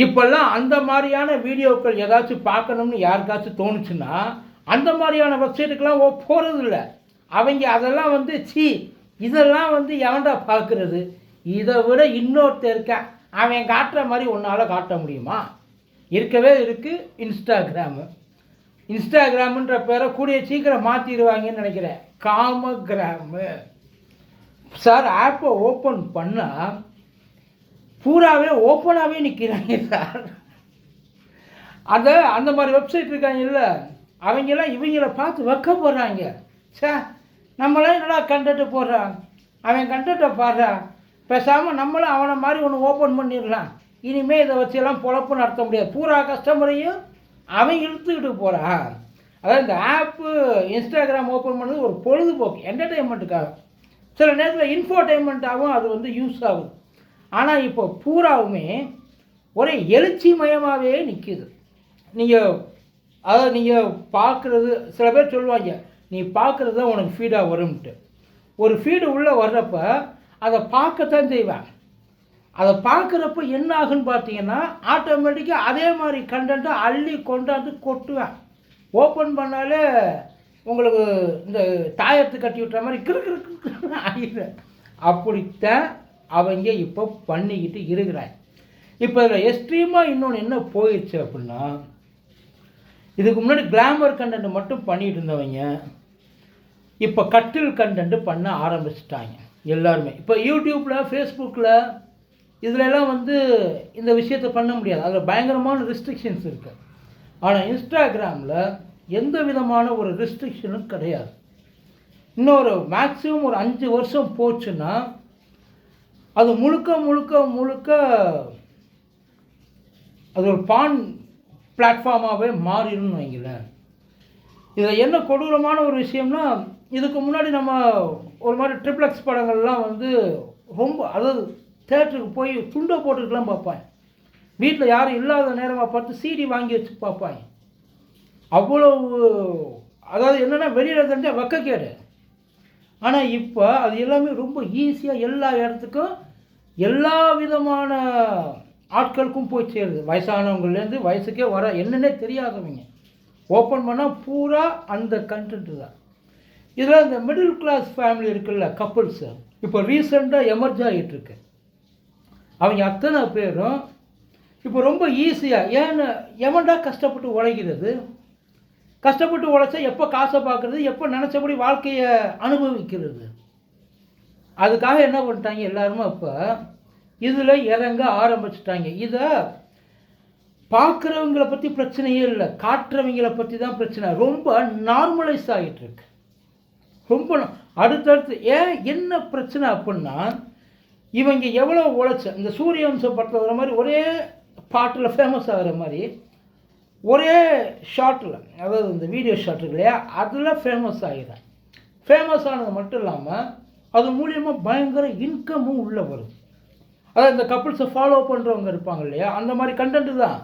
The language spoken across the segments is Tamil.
இப்போல்லாம் அந்த மாதிரியான வீடியோக்கள் ஏதாச்சும் பார்க்கணும்னு யாருக்காச்சும் தோணுச்சுன்னா அந்த மாதிரியான வெப்சைட்டுக்கெல்லாம் ஓ போகிறதில்ல அவங்க அதெல்லாம் வந்து சி இதெல்லாம் வந்து எவன்டா பார்க்குறது? இதை விட இன்னொருத்தர் இருக்கேன். அவன் காட்டுற மாதிரி உன்னால் காட்ட முடியுமா? இருக்கவே இருக்குது இன்ஸ்டாகிராமு. இன்ஸ்டாகிராமுன்ற பேரை கூடிய சீக்கிரம் மாற்றிடுவாங்கன்னு நினைக்கிறேன். காமகிராமு. சார் ஆப்பை ஓப்பன் பண்ணால் பூராவே ஓப்பனாகவே நிற்கிறாங்க சார். அந்த அந்த மாதிரி வெப்சைட் இருக்காங்க இல்லை அவங்கெல்லாம் இவங்கள பார்த்து வைக்க போடுறாங்க. சே நம்மளாம் என்னடா கண்டென்ட் போடுறான்? அவன் கண்டென்ட்டை பாடுறான். பேசாமல் நம்மளும் அவனை மாதிரி ஒன்று ஓப்பன் பண்ணிடலாம். இனிமேல் இதை வச்செல்லாம் பொழப்பு நடத்த முடியாது. பூரா கஸ்டமரையும் அவன் இழுத்துக்கிட்டு போகிறான் அதாவது இந்த ஆப்பு இன்ஸ்டாகிராம் ஓப்பன் பண்ணது ஒரு பொழுதுபோக்கு என்டர்டெயின்மெண்ட்டுக்காக சில நேரத்தில் இன்ஃபோர்டைன்மெண்ட்டாகவும் அது வந்து யூஸ் ஆகுது. ஆனால் இப்போ பூராவுமே ஒரே எழுச்சி மயமாகவே நிற்கிது நீங்கள் அதாவது நீங்கள் பார்க்குறது சில பேர் சொல்லுவாங்க நீ பார்க்குறது தான் உனக்கு ஃபீடாக வரும்ன்ட்டு ஒரு ஃபீடு உள்ளே வர்றப்ப அதை பார்க்கத்தான் செய்வேன் அதை பார்க்குறப்ப என்ன ஆகுன்னு பார்த்தீங்கன்னா ஆட்டோமேட்டிக்காக அதே மாதிரி கண்டென்ட்டை அள்ளி கொண்டாந்து கொட்டுவேன் ஓப்பன் பண்ணாலே உங்களுக்கு இந்த தாயத்து கட்டி விட்டுற மாதிரி கிறு கிறு கிறு ஆகிடுறேன் அப்படித்தான் அவங்க இப்போ பண்ணிக்கிட்டு இருக்கிறாங்க. இப்போ இதில் எக்ஸ்ட்ரீமாக இன்னொன்று என்ன போயிடுச்சு அப்படின்னா இதுக்கு முன்னாடி கிளாமர் கண்டென்ட் மட்டும் பண்ணிட்டு இருந்தவங்க இப்போ கட்டில் கண்டென்ட் பண்ண ஆரம்பிச்சிட்டாங்க எல்லாருமே. இப்போ யூடியூப்பில் ஃபேஸ்புக்கில் இதிலெல்லாம் வந்து இந்த விஷயத்தை பண்ண முடியாது. அதில் பயங்கரமான ரெஸ்ட்ரிக்ஷன்ஸ் இருக்குது ஆனால் இன்ஸ்டாகிராமில் எந்த விதமான ஒரு ரெஸ்ட்ரிக்ஷனும் கிடையாது. இன்னொரு மேக்ஸிமம் ஒரு அஞ்சு வருஷம் போச்சுன்னா அது முழுக்க முழுக்க முழுக்க அது ஒரு பான் பிளாட்ஃபார்மாகவே மாறிடும்னு வைங்களேன். இதில் என்ன கொடூரமான ஒரு விஷயம்னா இதுக்கு முன்னாடி நம்ம ஒரு மாதிரி ட்ரிப்ளெக்ஸ் படங்கள்லாம் வந்து ரொம்ப அதாவது தேட்டருக்கு போய் துண்டை போட்டுக்கலாம் பார்ப்பாங்க. வீட்டில் யாரும் இல்லாத நேரமாக பார்த்து சீடி வாங்கி வச்சு பார்ப்பாங்க. அவ்வளவு அதாவது என்னென்னா வெளியில் தெரிஞ்சால் வெக்கக்கேடு ஆனால் இப்போ அது எல்லாமே ரொம்ப ஈஸியாக எல்லா இடத்துக்கும் எல்லா விதமான ஆட்களுக்கும் போய் சேருது. வயசானவங்கள்லேருந்து வயசுக்கே வர என்னென்னே தெரியாதவங்க. ஓப்பன் பண்ணால் பூரா அந்த கண்டென்ட்டு தான். இதில் இந்த மிடில் கிளாஸ் ஃபேமிலி இருக்குல்ல கப்புள்ஸு இப்போ ரீசெண்டாக எமர்ஜ் ஆகிட்டுருக்கு அவங்க அத்தனை பேரும் இப்போ ரொம்ப ஈஸியாக ஏன்னு எவன்டா கஷ்டப்பட்டு உழைக்கிறது? கஷ்டப்பட்டு உழைச்சா எப்போ காசை பார்க்குறது? எப்போ நினச்சபடி வாழ்க்கையை அனுபவிக்கிறது? அதுக்காக என்ன பண்ணிட்டாங்க எல்லாருமே இப்போ இதில் இறங்க ஆரம்பிச்சிட்டாங்க. இதை பார்க்குறவங்கள பற்றி பிரச்சனையே இல்லை. காட்டுறவங்கள பற்றி தான் பிரச்சனை. ரொம்ப நார்மலைஸ் ஆகிட்டுருக்கு ரொம்ப அடுத்தடுத்து ஏன் என்ன பிரச்சனை அப்படின்னா இவங்க எவ்வளோ உழைச்ச இந்த சூரியவம்சம் படத்தில் வர மாதிரி ஒரே பாட்டில் ஃபேமஸ் ஆகிற மாதிரி ஒரே ஷார்ட்டில் அதாவது இந்த வீடியோ ஷாட் இருக்கு இல்லையா அதில் ஃபேமஸ் ஆகிடும் ஃபேமஸ் ஆனது மட்டும் இல்லாமல் அது மூலியமாக பயங்கர இன்கமும் உள்ளே வரும் அதாவது இந்த கப்புள்ஸை ஃபாலோ பண்ணுறவங்க இருப்பாங்க இல்லையா அந்த மாதிரி கண்டென்ட் தான்.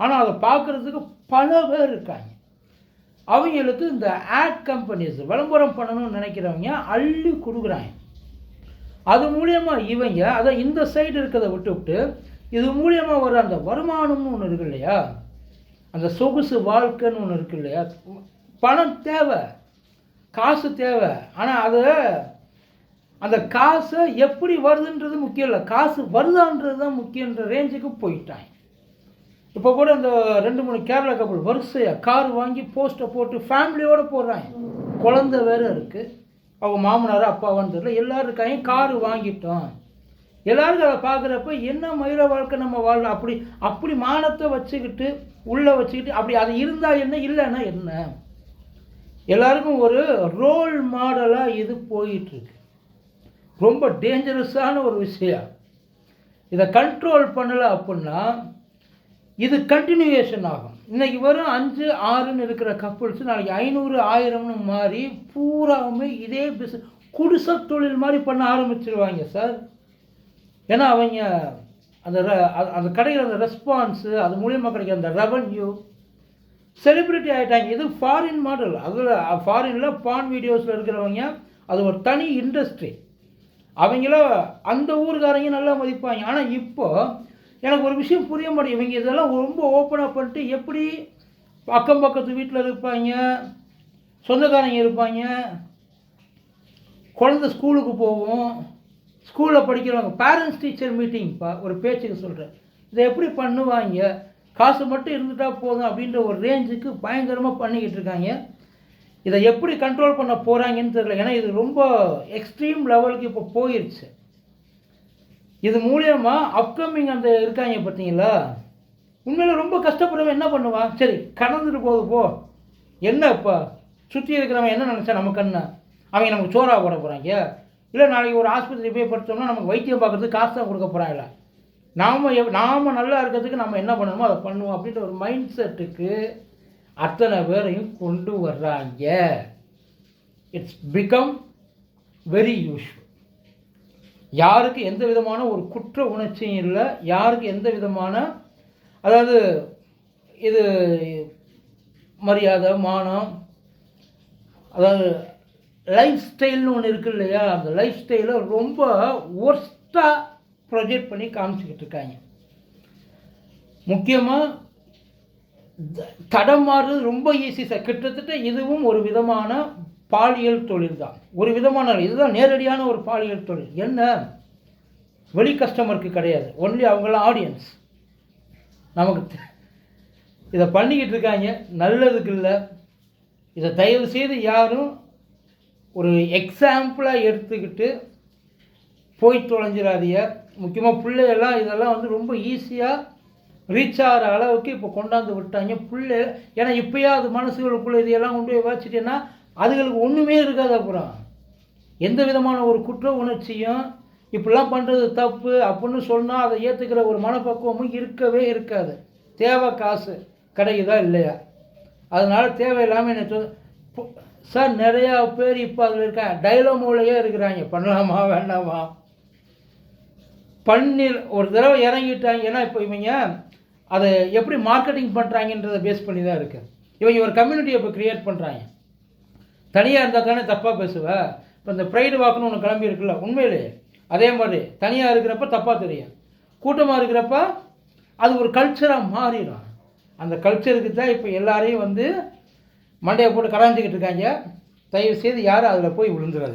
ஆனால் அதை பார்க்குறதுக்கு பல பேர் இருக்காங்க. அவங்களுக்கு இந்த ஆட் கம்பெனிஸ் விளம்பரம் பண்ணணும்னு நினைக்கிறவங்க அள்ளி கொடுக்குறாங்க. அது மூலியமாக இவங்க அதான் இந்த சைடு இருக்கிறத விட்டுவிட்டு இது மூலியமாக வர அந்த வருமானம்னு ஒன்று இருக்கு இல்லையா அந்த சொகுசு வாழ்க்கைன்னு ஒன்று இருக்கு இல்லையா? பணம் தேவை காசு தேவை. ஆனால் அது அந்த காசு எப்படி வருதுன்றது முக்கியம் இல்லை. காசு வருதான்றது தான் முக்கியன்ற ரேஞ்சுக்கு போயிட்டாங்க இப்போ கூட இந்த ரெண்டு மூணு கேரளா கப்பல் வரிசையாக கார் வாங்கி போஸ்ட்டை போட்டு ஃபேமிலியோடு போடுறாங்க குழந்தை வேற இருக்குது அவங்க மாமனார் அப்பாவான்னு தெரியல. எல்லோரும் இருக்காங்க கார் வாங்கிட்டோம். எல்லாருக்கும் அதை பார்க்குறப்ப என்ன மயிர வாழ்க்கை நம்ம வாழலாம் அப்படி அப்படி மானத்தை வச்சுக்கிட்டு உள்ளே வச்சுக்கிட்டு அப்படி அது இருந்தால் என்ன இல்லைன்னா என்ன? எல்லாருக்கும் ஒரு ரோல் மாடலாக இது போயிட்டுருக்கு. ரொம்ப டேஞ்சரஸான ஒரு விஷயம். இதை கண்ட்ரோல் பண்ணலை அப்படின்னா இது கண்டினியூவேஷன் ஆகும். இன்றைக்கி வரும் அஞ்சு ஆறுன்னு இருக்கிற கப்புள்ஸ் நாளைக்கு ஐநூறு ஆயிரம்னு மாறி பூராவுமே இதே பிஸ் குடிசை தொழில் மாதிரி பண்ண ஆரம்பிச்சிருவாங்க சார். ஏன்னா அவங்க அந்த ர- அந்த கிடைக்கிற அந்த ரெஸ்பான்ஸு அது மூலியமாக கிடைக்கிற அந்த ரெவன்யூ செலிப்ரிட்டி ஆகிட்டாங்க இது ஃபாரின் மாடல் அதில் ஃபாரினில் பான் வீடியோஸில் இருக்கிறவங்க அது ஒரு தனி இண்டஸ்ட்ரி அவங்கள அந்த ஊருக்காரங்க நல்லா மதிப்பாங்க. ஆனால் இப்போ எனக்கு ஒரு விஷயம் புரிய மாட்டேங்குது. இவங்க இதெல்லாம் ரொம்ப ஓப்பனாக பண்ணிட்டு எப்படி அக்கம் பக்கத்து வீட்டில் இருப்பாங்க சொந்தக்காரங்க இருப்பாங்க குழந்தை ஸ்கூலுக்கு போவோம் ஸ்கூலில் படிக்கிறவங்க பேரண்ட்ஸ் டீச்சர் மீட்டிங்ப்பா ஒரு பேச்சுக்கு சொல்கிறேன் இதை எப்படி பண்ணுவாங்க? காசு மட்டும் இருந்துட்டா போதும் அப்படின்ற ஒரு ரேஞ்சுக்கு பயங்கரமாக பண்ணிக்கிட்டு இருக்காங்க. இதை எப்படி கண்ட்ரோல் பண்ண போகிறாங்கன்னு தெரியல. ஏன்னா இது ரொம்ப எக்ஸ்ட்ரீம் லெவலுக்கு இப்போ போயிருச்சு. இது மூலயமா அப்கமிங் அந்த இருக்காங்க பார்த்தீங்களா? உண்மையில் ரொம்ப கஷ்டப்படுறவன் என்ன பண்ணுவான்? சரி கடந்துட்டு போகுது போ. என்ன இப்போ? சுற்றி இருக்கிறவன் என்ன நினச்சா நமக்கு என்ன அவங்க நமக்கு சோறாக போட போகிறாங்க இல்லை நாளைக்கு ஒரு ஆஸ்பத்திரி போய் படுத்தோம்னா நமக்கு வைத்தியம் பார்க்குறதுக்கு காசு தான் கொடுக்க போகிறாங்களா நாம் எவ் நாம் நல்லா இருக்கிறதுக்கு நம்ம என்ன பண்ணணுமோ அதை பண்ணுவோம் அப்படின்ற ஒரு மைண்ட் செட்டுக்கு அத்தனை பேரையும் கொண்டு வர்றாங்க. இட்ஸ் பிகம் வெரி யூஸ்ஃபுல் யாருக்கு எந்த விதமான ஒரு குற்ற உணர்ச்சியும் இல்லை யாருக்கு எந்த விதமான அதாவது இது மரியாதை மானம் அதாவது லைஃப் ஸ்டைல்னு ஒன்று இருக்கு இல்லையா? அந்த லைஃப் ஸ்டைலை ரொம்ப ஒர்ஸ்ட்டாக ப்ரொஜெக்ட் பண்ணி காமிச்சிக்கிட்டு இருக்காங்க. முக்கியமாக தடம் மாறுறது ரொம்ப ஈஸி சார் கிட்டத்தட்ட இதுவும் ஒரு விதமான பாலியல் தொழில் தான். ஒரு விதமான இதுதான் நேரடியான ஒரு பாலியல் தொழில். என்ன? வெளி கஸ்டமருக்கு கிடையாது. ஒன்லி அவங்களாம் ஆடியன்ஸ் நமக்கு இதை பண்ணிக்கிட்டு இருக்காங்க. நல்லதுக்கு இல்லை. இதை தயவு செய்து யாரும் ஒரு எக்ஸாம்பிளாக எடுத்துக்கிட்டு போய் தொலைஞ்சிடாதீங்க முக்கியமாக பிள்ளையெல்லாம் இதெல்லாம் வந்து ரொம்ப ஈஸியாக ரீச் ஆகிற அளவுக்கு இப்போ கொண்டாந்து விட்டாங்க. பிள்ளை ஏன்னா இப்போயா அது மனசுகளுக்குள்ளே இதையெல்லாம் கொண்டு போய் வச்சுட்டேன்னா அதுகளுக்கு ஒன்றுமே இருக்காது அப்புறம். எந்த விதமான ஒரு குற்ற உணர்ச்சியும் இப்படிலாம் பண்ணுறது தப்பு அப்படின்னு சொன்னால் அதை ஏற்றுக்கிற ஒரு மனப்பக்குவமும் இருக்கவே இருக்காது. தேவை காசு கிடைக்குதா இல்லையா? அதனால் தேவையில்லாமல் என்ன சொல் பு- சார் நிறையா பேர் இப்போ அதில் இருக்க டைலமோலையே இருக்கிறாங்க. பண்ணலாமா வேண்டாமா? பண்ணி ஒரு தடவை இறங்கிட்டாங்க. ஏன்னா இப்போ இவங்க அதை எப்படி மார்க்கெட்டிங் பண்ணுறாங்கன்றதை பேஸ் பண்ணி தான் இருக்குது இவங்க ஒரு கம்யூனிட்டியை இப்போ க்ரியேட் பண்ணுறாங்க தனியாக இருந்தால் தானே தப்பாக பேசுவேன் இப்போ இந்த ப்ரைடு வாக்குன்னு ஒன்று கிளம்பி இருக்குல்ல உண்மையிலேயே அதே மாதிரி தனியாக இருக்கிறப்ப தப்பாக தெரியும். கூட்டமாக இருக்கிறப்ப அது ஒரு கல்ச்சராக மாறிடும். அந்த கல்ச்சருக்கு தான் இப்போ எல்லாரையும் வந்து மண்டையை போட்டு கலாஞ்சிக்கிட்டு இருக்காங்க. தயவு செய்து யாரும் அதில் போய் விழுந்துடாது